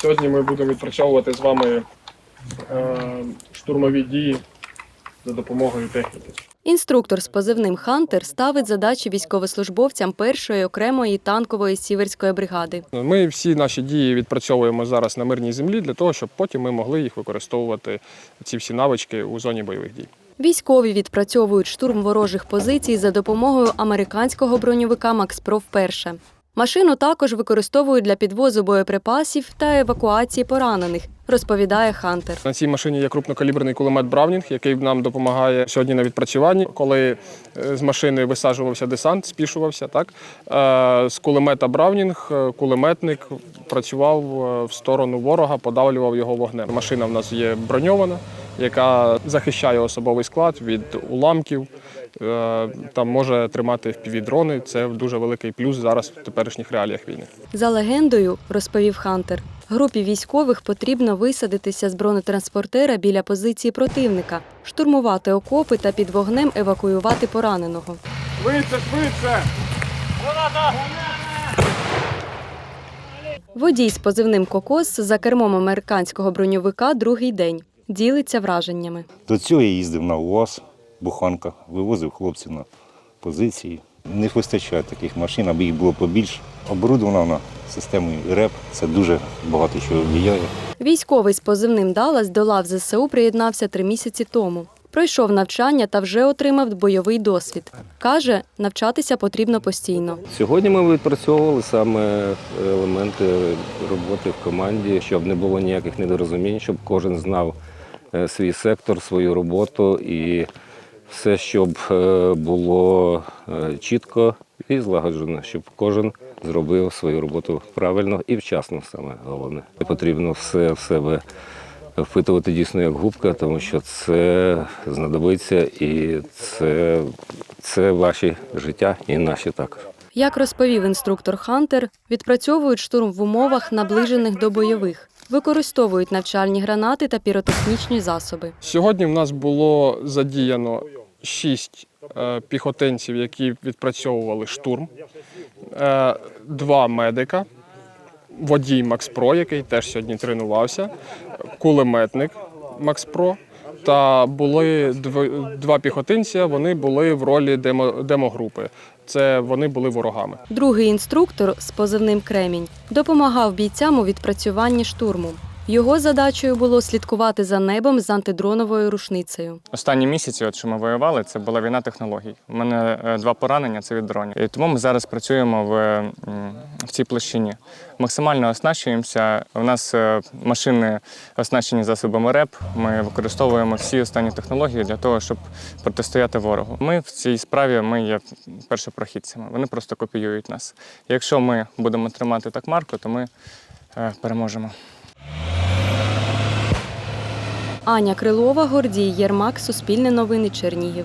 Сьогодні ми будемо відпрацьовувати з вами е, штурмові дії за допомогою техніки. Інструктор з позивним Хантер ставить задачі військовослужбовцям першої окремої танкової сіверської бригади. Ми всі наші дії відпрацьовуємо зараз на мирній землі для того, щоб потім ми могли їх використовувати ці всі навички у зоні бойових дій. Військові відпрацьовують штурм ворожих позицій за допомогою американського броньовика Макспров перше. Машину також використовують для підвозу боєприпасів та евакуації поранених, розповідає Хантер. На цій машині є крупнокаліберний кулемет Браунінг, який нам допомагає сьогодні на відпрацюванні. Коли е, з машини висаджувався десант, спішувався, так е, з кулемета Браунінг е, кулеметник працював в сторону ворога, подавлював його вогнем. Машина в нас є броньована, яка захищає особовий склад від уламків. е, Там може тримати впівдрони. Це дуже великий плюс зараз в теперішніх реаліях війни. За легендою, розповів Хантер, групі військових потрібно висадитися з бронетранспортера біля позиції противника, штурмувати окопи та під вогнем евакуювати пораненого. Швидше, швидше! Водій з позивним Кокос за кермом американського броньовика другий день. Ділиться враженнями. До цього я їздив на УАЗ, буханка, вивозив хлопців на позиції. Не вистачає таких машин, аби їх було побільше. Оборудована вона системою РЕП. Це дуже багато чого впливає. Військовий з позивним Далас до лав ЗСУ приєднався три місяці тому. Пройшов навчання та вже отримав бойовий досвід. Каже, навчатися потрібно постійно. Сьогодні ми відпрацьовували саме елементи роботи в команді, щоб не було ніяких недорозумінь, щоб кожен знав е, свій сектор, свою роботу і все, щоб е, було е, чітко і злагоджено, щоб кожен зробив свою роботу правильно і вчасно саме головне. Потрібно все в себе впитувати дійсно як губка, тому що це знадобиться і це, це ваші життя і наші також. Як розповів інструктор Хантер, відпрацьовують штурм в умовах, наближених до бойових, використовують навчальні гранати та піротехнічні засоби. Сьогодні в нас було задіяно шість е, піхотинців, які відпрацьовували штурм, е, два медика, водій Макс Про, який теж сьогодні тренувався, кулеметник Макс Про. Та були два піхотинця. Вони були в ролі демо, демогрупи. Це вони були ворогами. Другий інструктор з позивним Кремінь допомагав бійцям у відпрацюванні штурму. Його задачею було слідкувати за небом з антидроновою рушницею. Останні місяці, от що ми воювали, це була війна технологій. У мене е, два поранення це від дронів. І тому ми зараз працюємо в, в цій площині. Максимально оснащуємося. У нас е, машини оснащені засобами РЕП. Ми використовуємо всі останні технології для того, щоб протистояти ворогу. Ми в цій справі ми є першопрохідцями. Вони просто копіюють нас. Якщо ми будемо тримати так марку, то ми е, переможемо. Аня Крилова, Гордій Єрмак, Суспільне новини Чернігів.